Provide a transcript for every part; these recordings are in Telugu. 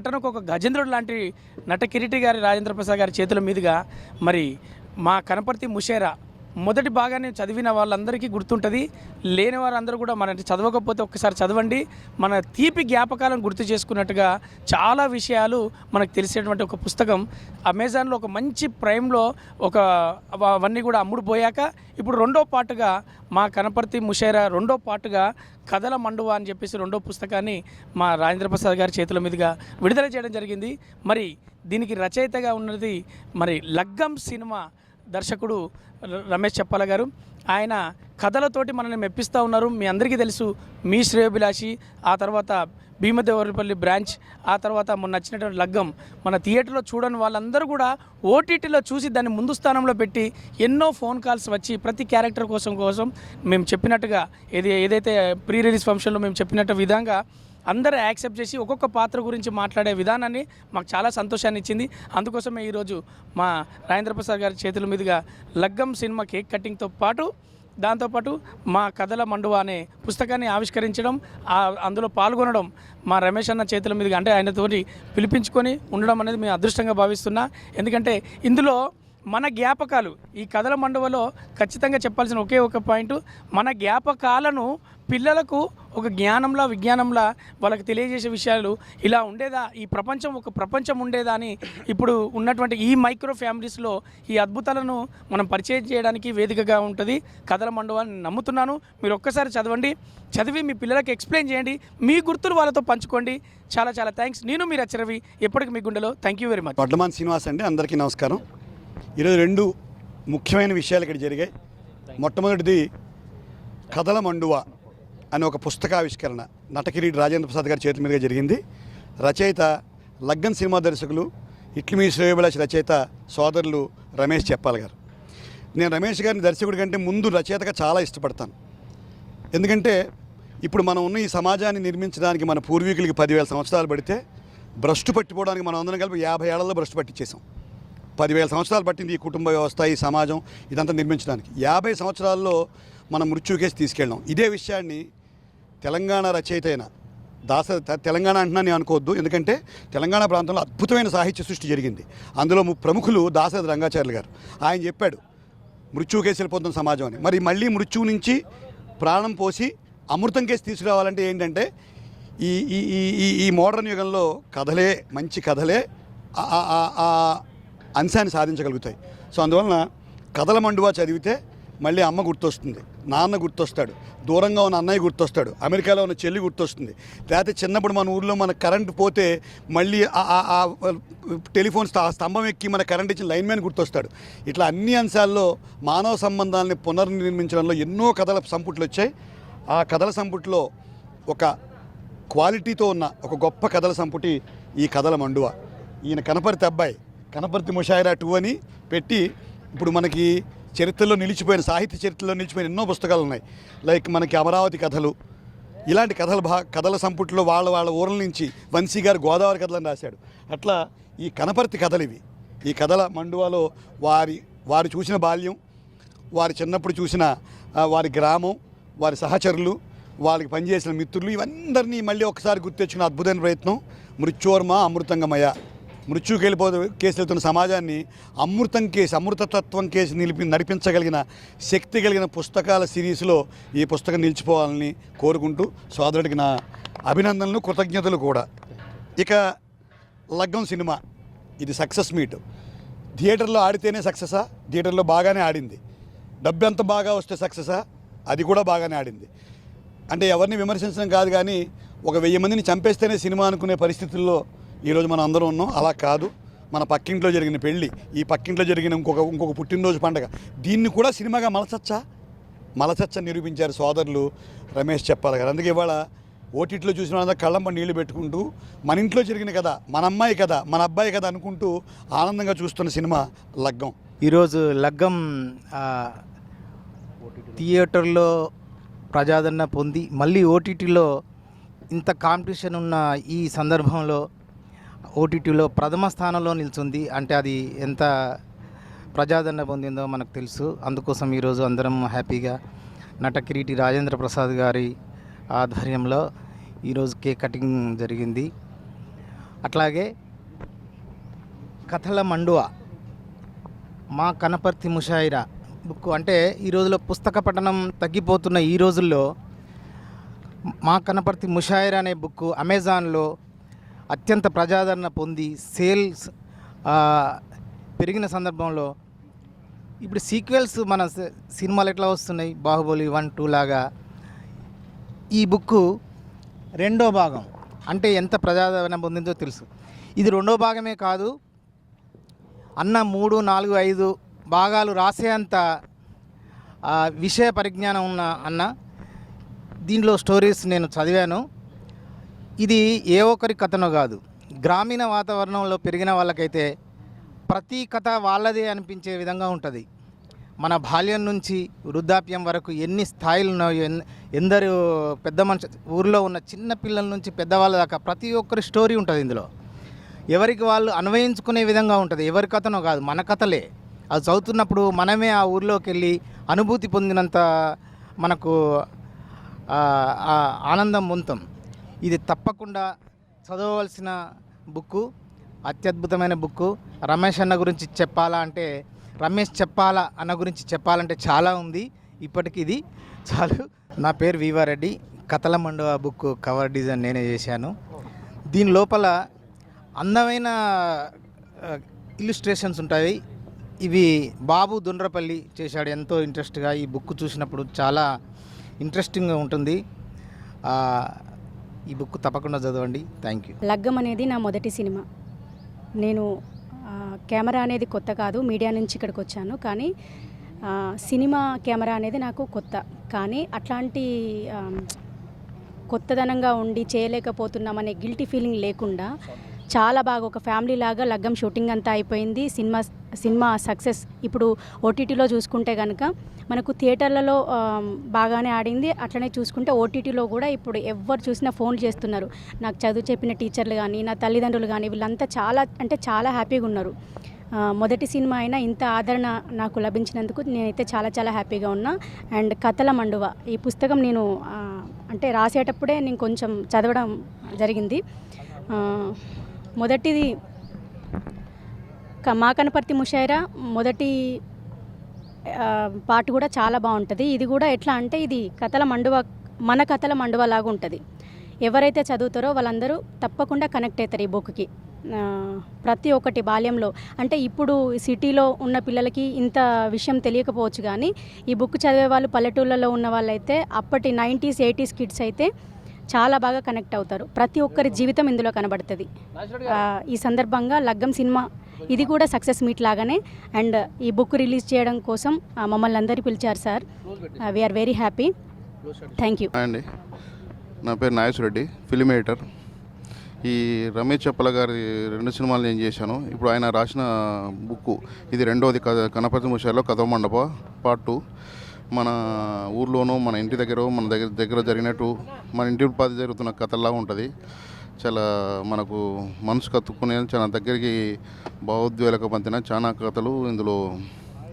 నటనకు ఒక గజేంద్రుడు లాంటి నట కిరీటి గారి రాజేంద్ర ప్రసాద్ గారి చేతుల మీదుగా మరి మా కనపర్తి ముషేరా మొదటి భాగాన్ని చదివిన వాళ్ళందరికీ గుర్తుంటుంది. లేని వారందరూ కూడా మన చదవకపోతే ఒక్కసారి చదవండి. మన తీపి జ్ఞాపకాలను గుర్తు చేసుకున్నట్టుగా చాలా విషయాలు మనకు తెలిసేటువంటి ఒక పుస్తకం. అమెజాన్లో ఒక మంచి ప్రైమ్లో ఒక అవన్నీ కూడా అమ్ముడుపోయాక ఇప్పుడు రెండో పాటుగా మా కనపర్తి ముషేరా రెండో పాటుగా కథల మండువా అని చెప్పేసి రెండో పుస్తకాన్ని మా రాజేంద్ర ప్రసాద్ గారి చేతుల మీదుగా విడుదల చేయడం జరిగింది. మరి దీనికి రచయితగా ఉన్నది మరి లగ్గం సినిమా దర్శకుడు ర- రమేష్ చెప్పాల గారు. ఆయన కథలతోటి మనల్ని మెప్పిస్తూ ఉన్నారు. మీ అందరికీ తెలుసు మీ శ్రేయోభిలాషి ఆ తర్వాత భీమదేవరపల్లి బ్రాంచ్ ఆ తర్వాత మొన్న నచ్చినటువంటి లగ్గం. మన థియేటర్లో చూడని వాళ్ళందరూ కూడా ఓటీటీలో చూసి దాన్ని ముందు స్థానంలో పెట్టి ఎన్నో ఫోన్ కాల్స్ వచ్చి ప్రతి క్యారెక్టర్ కోసం కోసం మేము చెప్పినట్టుగా ఏది ఏదైతే ప్రీ రిలీజ్ ఫంక్షన్లో మేము చెప్పినట్టు విధంగా అందరూ యాక్సెప్ట్ చేసి ఒక్కొక్క పాత్ర గురించి మాట్లాడే విధానాన్ని మాకు చాలా సంతోషాన్ని ఇచ్చింది అందుకోసమే ఈరోజు మా రాజేంద్ర ప్రసాద్ గారి చేతుల మీదుగా లగ్గం సినిమా కేక్ కటింగ్తో పాటు దాంతోపాటు మా కథల మండువ అనే పుస్తకాన్ని ఆవిష్కరించడం అందులో పాల్గొనడం మా రమేష్ అన్న చేతుల మీదుగా అంటే ఆయనతోటి పిలిపించుకొని ఉండడం అనేది మేము అదృష్టంగా భావిస్తున్నా. ఎందుకంటే ఇందులో మన జ్ఞాపకాలు. ఈ కథల మండవలో ఖచ్చితంగా చెప్పాల్సిన ఒకే ఒక పాయింట్. మన జ్ఞాపకాలను పిల్లలకు ఒక జ్ఞానంలా విజ్ఞానంలా వాళ్ళకి తెలియజేసే విషయాలు ఇలా ఉండేదా? ఈ ప్రపంచం ఒక ప్రపంచం ఉండేదా అని ఇప్పుడు ఉన్నటువంటి ఈ మైక్రో ఫ్యామిలీస్లో ఈ అద్భుతాలను మనం పరిచయం చేయడానికి వేదికగా ఉంటుంది. కథల మండవాన్ని నమ్ముతున్నాను. మీరు ఒక్కసారి చదవండి. చదివి మీ పిల్లలకి ఎక్స్ప్లెయిన్ చేయండి. మీ గుర్తులు వాళ్ళతో పంచుకోండి. చాలా చాలా థ్యాంక్స్. నేను మీరు అచ్చరవి ఎప్పటికి మీ గుండెలో. Thank you very much. Vadlaman Srinivas అండి. అందరికీ నమస్కారం. ఈరోజు రెండు ముఖ్యమైన విషయాలు ఇక్కడ జరిగాయి. మొట్టమొదటిది కథల మండువ అనే ఒక పుస్తకావిష్కరణ నటకిరీటి రాజేంద్ర ప్రసాద్ గారి చేతుల మీదుగా జరిగింది. రచయిత లగ్గన్ సినిమా దర్శకులు ఇట్లిమీ శ్రేయభిలాష్ రచయిత సోదరులు రమేష్ చెప్పాల్ గారు. నేను రమేష్ గారిని దర్శకుడి కంటే ముందు రచయితగా చాలా ఇష్టపడతాను. ఎందుకంటే ఇప్పుడు మనం ఉన్న ఈ సమాజాన్ని నిర్మించడానికి మన పూర్వీకులకి పదివేల సంవత్సరాలు పడితే భ్రష్టు పట్టిపోవడానికి మనం అందరం కలిపి యాభై ఏళ్ళలో భ్రష్టు పట్టించేసాం పదివేల సంవత్సరాలు పట్టింది ఈ కుటుంబ వ్యవస్థ ఈ సమాజం ఇదంతా నిర్మించడానికి. యాభై సంవత్సరాల్లో మనం మృత్యుకేసి తీసుకెళ్ళాం. ఇదే విషయాన్ని తెలంగాణ రచయిత అయిన దాస తెలంగాణ అంటున్నా నేను అనుకోవద్దు. ఎందుకంటే తెలంగాణ ప్రాంతంలో అద్భుతమైన సాహిత్య సృష్టి జరిగింది. అందులో ము- ప్రముఖులు దాసరథ రంగాచార్యులు గారు. ఆయన చెప్పాడు మృత్యువు కేసు వెళ్ళిపోతున్న సమాజం అని. మరి మళ్ళీ మృత్యువు నుంచి ప్రాణం పోసి అమృతం కేసు తీసుకురావాలంటే ఏంటంటే ఈ ఈ ఈ ఈ ఈ మోడర్న్ యుగంలో కథలే మంచి కథలే అంశాన్ని సాధించగలుగుతాయి. సో అందువలన కథల మండువా చదివితే మళ్ళీ అమ్మ గుర్తొస్తుంది నాన్న గుర్తొస్తాడు దూరంగా ఉన్న అన్నయ్య గుర్తొస్తాడు అమెరికాలో ఉన్న చెల్లి గుర్తొస్తుంది. లేకపోతే చిన్నప్పుడు మన ఊర్లో మన కరెంట్ పోతే మళ్ళీ ఆ- టెలిఫోన్ స్తంభం ఎక్కి మన కరెంట్ ఇచ్చిన లైన్ మ్యాన్ గుర్తొస్తాడు. ఇట్లా అన్ని అంశాల్లో మానవ సంబంధాలని పునర్నిర్మించడంలో ఎన్నో కథల సంపుట్లు వచ్చాయి. ఆ కథల సంపుట్లో ఒక క్వాలిటీతో ఉన్న ఒక గొప్ప కథల సంపుటి ఈ కథల మండువ. ఈయన కనపరితే అబ్బాయి కనపర్తి ముషాయిరా టూ అని పెట్టి ఇప్పుడు మనకి చరిత్రలో నిలిచిపోయిన సాహిత్య చరిత్రలో నిలిచిపోయిన ఎన్నో పుస్తకాలు ఉన్నాయి. లైక్ మనకి అమరావతి కథలు. ఇలాంటి కథల భా కథల సంపుట్లో వాళ్ళ వాళ్ళ ఊర్ల నుంచి వంశీ గారు గోదావరి కథలను రాశాడు. అట్లా ఈ కనపర్తి కథలు ఇవి. ఈ కథల మండువాలో వారి వారు చూసిన బాల్యం వారి చిన్నప్పుడు చూసిన వారి గ్రామం వారి సహచరులు వాళ్ళకి పనిచేసిన మిత్రులు ఇవందరినీ మళ్ళీ ఒకసారి గుర్తెచ్చుకున్న అద్భుతమైన ప్రయత్నం. మృత్యోర్మ అమృతంగమయ. మృత్యుకి వెళ్ళిపోతే కేసు వెళ్తున్న సమాజాన్ని అమృతం కేసు అమృతతత్వం కేసు నిలిపి నడిపించగలిగిన శక్తి కలిగిన పుస్తకాల సిరీస్లో ఈ పుస్తకం నిలిచిపోవాలని కోరుకుంటూ సోదరుడికి నా అభినందనలు కృతజ్ఞతలు కూడా. ఇక లగ్గం సినిమా. ఇది సక్సెస్ మీట్. థియేటర్లో ఆడితేనే సక్సెసా? థియేటర్లో బాగానే ఆడింది. డబ్బు ఎంత బాగా వస్తే సక్సెసా? అది కూడా బాగానే ఆడింది. అంటే ఎవరిని విమర్శించడం కాదు కానీ ఒక వెయ్యి మందిని చంపేస్తేనే సినిమా అనుకునే పరిస్థితుల్లో ఈరోజు మనం అందరం ఉన్నాం. అలా కాదు. మన పక్కింట్లో జరిగిన పెళ్ళి ఈ పక్కింట్లో జరిగిన ఇంకొక ఇంకొక పుట్టినరోజు పండగ. దీన్ని కూడా సినిమాగా మలచచ్చా? మలచచ్చని నిరూపించారు సోదరులు రమేష్ చెప్పాలి గారు అందుకే ఇవాళ ఓటీటీలో చూసిన వాళ్ళందరూ కళ్ళమ్మ నీళ్ళు పెట్టుకుంటూ మన ఇంట్లో జరిగిన కదా మన అమ్మాయి కదా మన అబ్బాయి కదా అనుకుంటూ ఆనందంగా చూస్తున్న సినిమా లగ్గం. ఈరోజు లగ్గం థియేటర్లో ప్రజాదరణ పొంది మళ్ళీ ఓటీటీలో ఇంత కాంపిటీషన్ ఉన్న ఈ సందర్భంలో ఓటీటీలో ప్రథమ స్థానంలో నిలిచింది. అంటే అది ఎంత ప్రజాదరణ పొందిందో మనకు తెలుసు. అందుకోసం ఈరోజు అందరం హ్యాపీగా నటకిరీటి రాజేంద్ర ప్రసాద్ గారి ఆధ్వర్యంలో ఈరోజు కేక్ కటింగ్ జరిగింది. అట్లాగే కథల మండువ మా కనపర్తి ముషాయిరా బుక్ అంటే ఈ రోజులో పుస్తక పఠనం తగ్గిపోతున్న ఈ రోజుల్లో మా కనపర్తి ముషాయిరా అనే బుక్ అమెజాన్లో అత్యంత ప్రజాదరణ పొంది సేల్స్ పెరిగిన సందర్భంలో ఇప్పుడు సీక్వెల్స్ మన సినిమాలు ఎట్లా వస్తున్నాయి? బాహుబలి వన్ టూ లాగా. ఈ బుక్ రెండో భాగం అంటే ఎంత ప్రజాదరణ పొందిందో తెలుసు. ఇది రెండో భాగమే కాదు అన్న మూడు నాలుగు ఐదు భాగాలు రాసేంత విషయ పరిజ్ఞానం ఉన్న అన్న. దీనిలో స్టోరీస్ నేను చదివాను. ఇది ఏ ఒక్కరి కథనో కాదు. గ్రామీణ వాతావరణంలో పెరిగిన వాళ్ళకైతే ప్రతి కథ వాళ్ళదే అనిపించే విధంగా ఉంటుంది. మన బాల్యం నుంచి వృద్ధాప్యం వరకు ఎన్ని స్థాయిలు ఉన్నాయో ఎన్- ఎందరు పెద్ద మనిషి ఊర్లో ఉన్న చిన్న పిల్లల నుంచి పెద్దవాళ్ళ దాకా ప్రతి ఒక్కరి స్టోరీ ఉంటుంది ఇందులో. ఎవరికి వాళ్ళు అన్వయించుకునే విధంగా ఉంటుంది. ఎవరి కథనో కాదు మన కథలే. అది చదువుతున్నప్పుడు మనమే ఆ ఊర్లోకి వెళ్ళి అనుభూతి పొందినంత మనకు ఆనందం పొందుతాం. ఇది తప్పకుండా చదవవలసిన బుక్కు అత్యద్భుతమైన బుక్కు. రమేష్ అన్న గురించి చెప్పాలా అంటే రమేష్ చెప్పాలా అన్న గురించి చెప్పాలంటే చాలా ఉంది. ఇప్పటికి ఇది చాలు. నా పేరు వీవారెడ్డి కథల మండువ బుక్ కవర్ డిజైన్ నేనే చేశాను. దీని లోపల అందమైన ఇల్లుస్ట్రేషన్స్ ఉంటాయి. ఇవి బాబు దుండ్రపల్లి చేశాడు. ఎంతో ఇంట్రెస్ట్గా ఈ బుక్ చూసినప్పుడు చాలా ఇంట్రెస్టింగ్గా ఉంటుంది. ఈ బుక్ తప్పకుండా చదవండి. థ్యాంక్ యూ లగ్గం అనేది నా మొదటి సినిమా. నేను కెమెరా అనేది కొత్త కాదు మీడియా నుంచి ఇక్కడికి వచ్చాను. కానీ సినిమా కెమెరా అనేది నాకు కొత్త. కానీ అట్లాంటి కొత్తదనంగా ఉండి చేయలేకపోతున్నామనే గిల్టీ ఫీలింగ్ లేకుండా చాలా బాగా ఒక ఫ్యామిలీ లాగా లగ్గం షూటింగ్ అంతా అయిపోయింది. సినిమా సినిమా సక్సెస్ ఇప్పుడు ఓటీటీలో చూసుకుంటే కనుక మనకు థియేటర్లలో బాగానే ఆడింది. అట్లనే చూసుకుంటే ఓటీటీలో కూడా ఇప్పుడు ఎవరు చూసినా ఫోన్ చేస్తున్నారు. నాకు చదువు చెప్పిన టీచర్లు కానీ నా తల్లిదండ్రులు కానీ వీళ్ళంతా చాలా అంటే చాలా హ్యాపీగా ఉన్నారు. మొదటి సినిమా అయినా ఇంత ఆదరణ నాకు లభించినందుకు నేనైతే చాలా చాలా హ్యాపీగా ఉన్నా. అండ్ కథల మండువ ఈ పుస్తకం నేను అంటే రాసేటప్పుడే నేను కొంచెం చదవడం జరిగింది. మొదటిది క- మా కనపర్తి ముషాయిరా మొదటి పాట కూడా చాలా బాగుంటుంది. ఇది కూడా ఎట్లా అంటే ఇది కథల మండువ మన కథల మండువ లాగా ఉంటుంది. ఎవరైతే చదువుతారో వాళ్ళందరూ తప్పకుండా కనెక్ట్ అవుతారు ఈ బుక్కి ప్రతి ఒక్కటి బాల్యంలో. అంటే ఇప్పుడు సిటీలో ఉన్న పిల్లలకి ఇంత విషయం తెలియకపోవచ్చు కానీ ఈ బుక్ చదివే వాళ్ళు పల్లెటూళ్ళలో ఉన్న వాళ్ళైతే అప్పటి నైంటీస్ ఎయిటీస్ కిడ్స్ అయితే చాలా బాగా కనెక్ట్ అవుతారు. ప్రతి ఒక్కరి జీవితం ఇందులో కనబడుతుంది. ఈ సందర్భంగా లగ్గం సినిమా ఇది కూడా సక్సెస్ మీట్ లాగానే అండ్ ఈ బుక్ రిలీజ్ చేయడం కోసం ఆ, మమ్మల్ని అందరూ పిలిచారు sir. We're very happy thank you అండి. నా పేరు నాగేశ్వర రెడ్డి ఫిలిం ఎడిటర్ ఈ రమేష్ చప్పల గారి రెండు సినిమాలు నేను చేశాను. ఇప్పుడు ఆయన రాసిన బుక్ ఇది రెండవది కథ కనపతి ముషాలో కథ మండప పార్ట్ టూ మన ఊర్లోనూ మన ఇంటి దగ్గర మన దగ్గర దగ్గర జరిగినట్టు మన ఇంటి ఉపాధి జరుగుతున్న కథల్లా ఉంటుంది. చాలా మనకు మనసు కత్తుకునే చాలా దగ్గరికి భావోద్వేలక పంతిన చాలా కథలు ఇందులో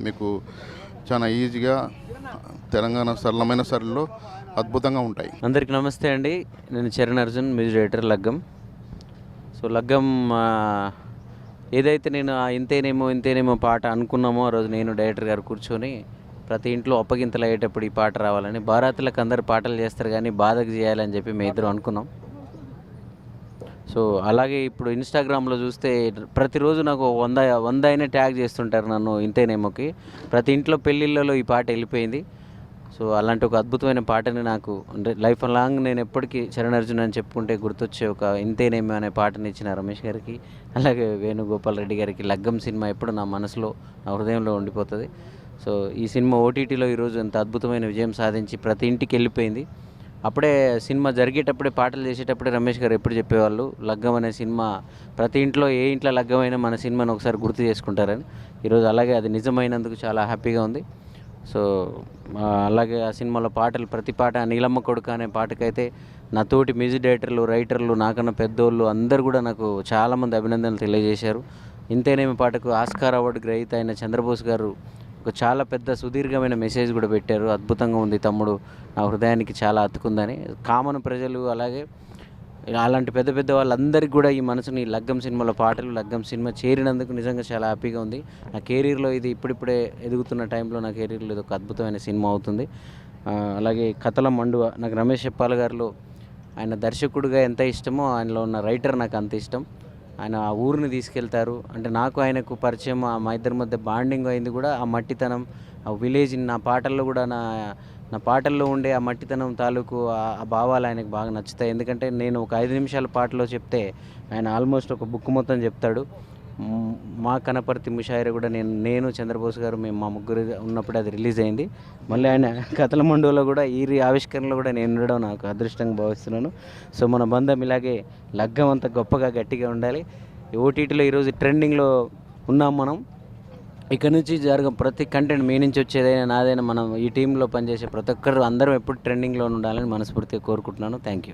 మీకు చాలా ఈజీగా తెలంగాణ సరళమైన సరళిలో అద్భుతంగా ఉంటాయి. అందరికీ నమస్తే అండి. నేను Charan Arjun music director Laggam. So Laggam ఏదైతే నేను ఇంతేనేమో ఇంతేనేమో పాట అనుకున్నామో ఆ రోజు నేను డైరెక్టర్ గారు కూర్చొని ప్రతి ఇంట్లో అప్పగింతలు అయ్యేటప్పుడు ఈ పాట రావాలని. బారాతులకు అందరు పాటలు చేస్తారు కానీ బాధకు చేయాలని చెప్పి మేము ఇద్దరు అనుకున్నాం. సో అలాగే ఇప్పుడు ఇన్స్టాగ్రామ్లో చూస్తే ప్రతిరోజు నాకు వంద వంద అయినా ట్యాగ్ చేస్తుంటారు నన్ను ఇంతేనేమోకి. ప్రతి ఇంట్లో పెళ్ళిళ్ళలో ఈ పాట వెళ్ళిపోయింది. సో అలాంటి ఒక అద్భుతమైన పాటని నాకు అంటే లైఫ్ లాంగ్ నేను ఎప్పటికీ చరణ్ అని చెప్పుకుంటే గుర్తొచ్చే ఒక ఇంతేనేమి అనే పాటని ఇచ్చిన రమేష్ గారికి అలాగే వేణుగోపాల్ రెడ్డి గారికి లగ్గం సినిమా ఎప్పుడు నా మనసులో నా హృదయంలో ఉండిపోతుంది. సో ఈ సినిమా ఓటీటీలో ఈరోజు ఎంత అద్భుతమైన విజయం సాధించి ప్రతి ఇంటికి వెళ్ళిపోయింది. అప్పుడే సినిమా జరిగేటప్పుడే పాటలు చేసేటప్పుడే రమేష్ గారు ఎప్పుడు చెప్పేవాళ్ళు లగ్గం అనే సినిమా ప్రతి ఇంట్లో ఏ ఇంట్లో లగ్గమైనా మన సినిమాను ఒకసారి గుర్తు చేసుకుంటారని. ఈరోజు అలాగే అది నిజమైనందుకు చాలా హ్యాపీగా ఉంది. సో అలాగే ఆ సినిమాలో పాటలు ప్రతి పాట నీలమ్మ కొడుకు అనే పాటకైతే నా తోటి మ్యూజిక్ డైరెక్టర్లు రైటర్లు నాకన్నా పెద్దోళ్ళు అందరు కూడా నాకు చాలామంది అభినందనలు తెలియజేశారు. ఇంతేనేమి పాటకు ఆస్కార్ అవార్డు గ్రహీత అయిన చంద్రబోస్ గారు ఒక చాలా పెద్ద సుదీర్ఘమైన మెసేజ్ కూడా పెట్టారు. అద్భుతంగా ఉంది తమ్ముడు. నా హృదయానికి చాలా అతుకుందని. కామన్ ప్రజలు అలాగే అలాంటి పెద్ద పెద్ద వాళ్ళందరికీ కూడా ఈ మనసుని లగ్గం సినిమాలో పాటలు లగ్గం సినిమా చేరినందుకు నిజంగా చాలా హ్యాపీగా ఉంది. నా కెరీర్లో ఇది ఇప్పుడిప్పుడే ఎదుగుతున్న టైంలో నా కెరీర్లో ఇది ఒక అద్భుతమైన సినిమా అవుతుంది. అలాగే కథల మండువ. నాకు రమేష్ చెప్పాల గారిలో ఆయన దర్శకుడిగా ఎంత ఇష్టమో ఆయనలో ఉన్న రైటర్ నాకు అంత ఇష్టం. ఆయన ఆ ఊరిని తీసుకెళ్తారు. అంటే నాకు ఆయనకు పరిచయం ఆ మా ఇద్దరి మధ్య బాండింగ్ అయింది కూడా ఆ మట్టితనం ఆ విలేజ్ నా పాటల్లో కూడా నా నా పాటల్లో ఉండే ఆ మట్టితనం తాలూకు ఆ- ఆ భావాలు ఆయనకు బాగా నచ్చుతాయి. ఎందుకంటే నేను ఒక ఐదు నిమిషాల పాటలో చెప్తే ఆయన ఆల్మోస్ట్ ఒక బుక్ మొత్తం చెప్తాడు. మా కనపర్తి ముషాయిర కూడా నేను నేను చంద్రబోస్ గారు మేము మా ముగ్గురు ఉన్నప్పుడు అది రిలీజ్ అయింది. మళ్ళీ ఆయన కథల మండువలో కూడా ఈ ఆవిష్కరణలో కూడా నేను ఉండడం నాకు అదృష్టంగా భావిస్తున్నాను. సో మన బంధం ఇలాగే లగ్గం అంత గొప్పగా గట్టిగా ఉండాలి. ఓటీటీలో ఈరోజు ట్రెండింగ్లో ఉన్నాం మనం. ఇక్కడ నుంచి జరగ ప్రతి కంటెంట్ మీ నుంచి వచ్చేదైనా నాదైనా మనం ఈ టీంలో పనిచేసే ప్రతి ఒక్కరు అందరం ఎప్పుడు ట్రెండింగ్లో ఉండాలని మనస్ఫూర్తిగా కోరుకుంటున్నాను. Thank you.